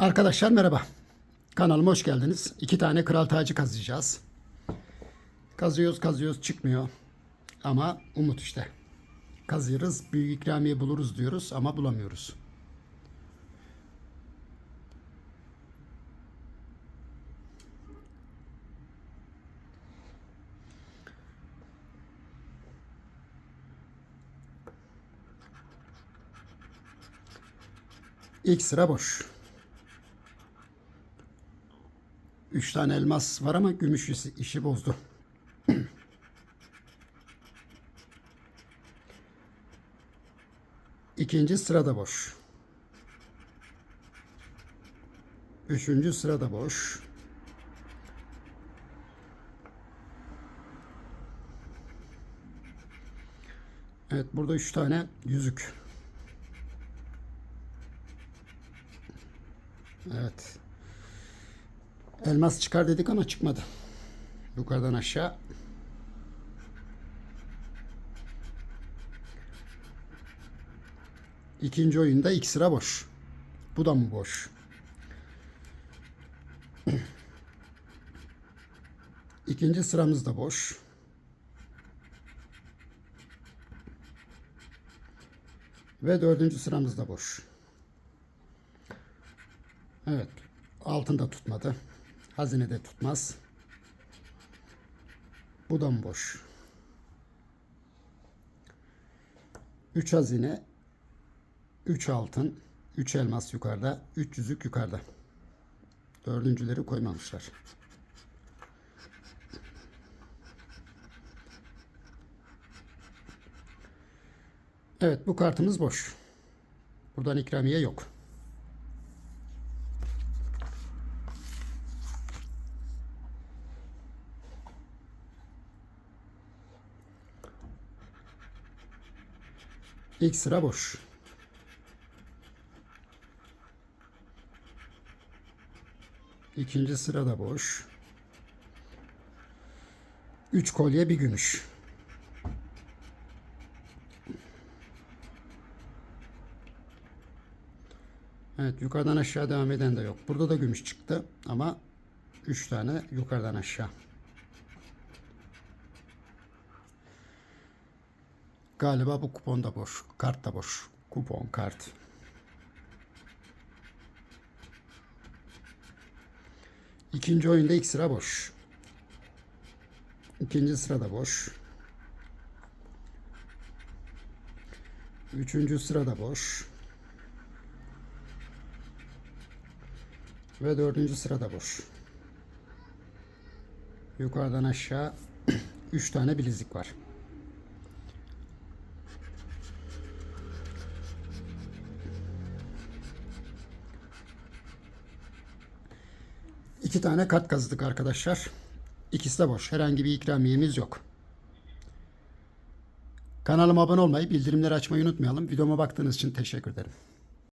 Arkadaşlar merhaba. Kanalıma hoş geldiniz. İki tane kral tacı kazıyacağız. Kazıyoruz kazıyoruz çıkmıyor. Ama umut işte. Kazıyoruz büyük ikramiye buluruz diyoruz ama bulamıyoruz. İlk sıra boş. Üç tane elmas var ama gümüş işi, bozdu. İkinci sırada boş. Üçüncü sırada boş. Evet burada üç tane yüzük. Evet. Elmas çıkar dedik ama çıkmadı. Yukarıdan aşağı. İkinci oyunda ilk sıra boş. Bu da mı boş? İkinci sıramız da boş. Ve dördüncü sıramız da boş. Evet. Altında tutmadı. Hazinede tutmaz. Bu da mı boş? 3 hazine, 3 altın, 3 elmas yukarıda, 3 yüzük yukarıda. Dördüncüleri koymamışlar. Evet bu kartımız boş. Buradan ikramiye yok. İlk sıra boş. İkinci sıra da boş. Üç kolye bir gümüş. Evet yukarıdan aşağı devam eden de yok. Burada da gümüş çıktı ama üç tane yukarıdan aşağı. Galiba bu kupon da boş. Kart da boş. Kupon, kart. İkinci oyunda ilk sıra boş. İkinci sıra da boş. Üçüncü sıra da boş. Ve dördüncü sıra da boş. Yukarıdan aşağı üç tane bilezik var. İki tane kart kazıdık arkadaşlar. İkisi de boş. Herhangi bir ikramiyemiz yok. Kanalıma abone olmayı, bildirimleri açmayı unutmayalım. Videoma baktığınız için teşekkür ederim.